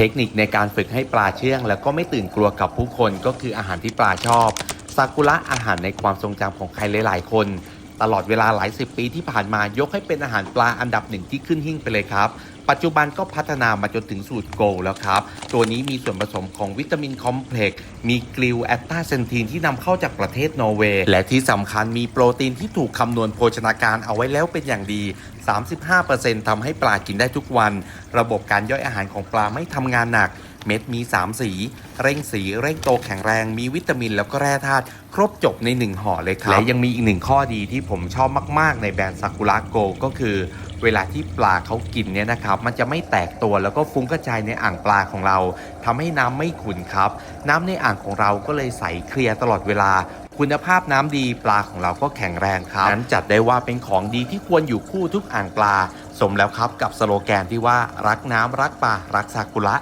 เทคนิคในการฝึกให้ปลาเชื่อง แล้วก็ไม่ตื่นกลัวกับผู้คนก็คืออาหารที่ปลาชอบซากุระอาหารในความทรงจำของใครหลาย ๆ คน ตลอดเวลาหลายสิบปีที่ผ่านมายกให้เป็นอาหารปลาอันดับหนึ่งที่ขึ้นหิ้งไปเลยครับ ปัจจุบันก็พัฒนามาจนถึงสูตรโกลแล้วครับ ตัวนี้มีส่วนผสมของวิตามินคอมเพล็กซ์มีกลิวแอตตาเซนทีนที่นำเข้าจากประเทศนอร์เวย์ และที่สำคัญมีโปรตีนที่ถูกคำนวณโภชนาการเอาไว้แล้วเป็นอย่างดี 35%ทำให้ปลากินได้ทุกวัน ระบบการย่อยอาหารของปลาไม่ทำงานหนัก เม็ดมี 3 สี เร่งสีเร่งโตแข็งแรง มีวิตามินแล้วก็แร่ธาตุครบจบใน 1 ห่อเลยครับ และยังมีอีกหนึ่งข้อดีที่ผมชอบมาก ๆ ในแบรนด์ซากุระโกก็คือเวลาที่ปลาเขากินเนี่ยนะครับ มันจะไม่แตกตัวแล้วก็ฟุ้งกระจายในอ่างปลาของเราทำให้น้ำไม่ขุ่นครับ น้ำในอ่างของเราก็เลยใสเคลียร์ตลอดเวลา คุณภาพน้ำดีปลาของเราก็แข็งแรงครับนั้นจัดได้ว่าเป็นของดีที่ควรอยู่คู่ทุกอ่างปลา สมแล้วครับกับสโลแกนที่ว่ารักน้ำรักปลารักซากุระ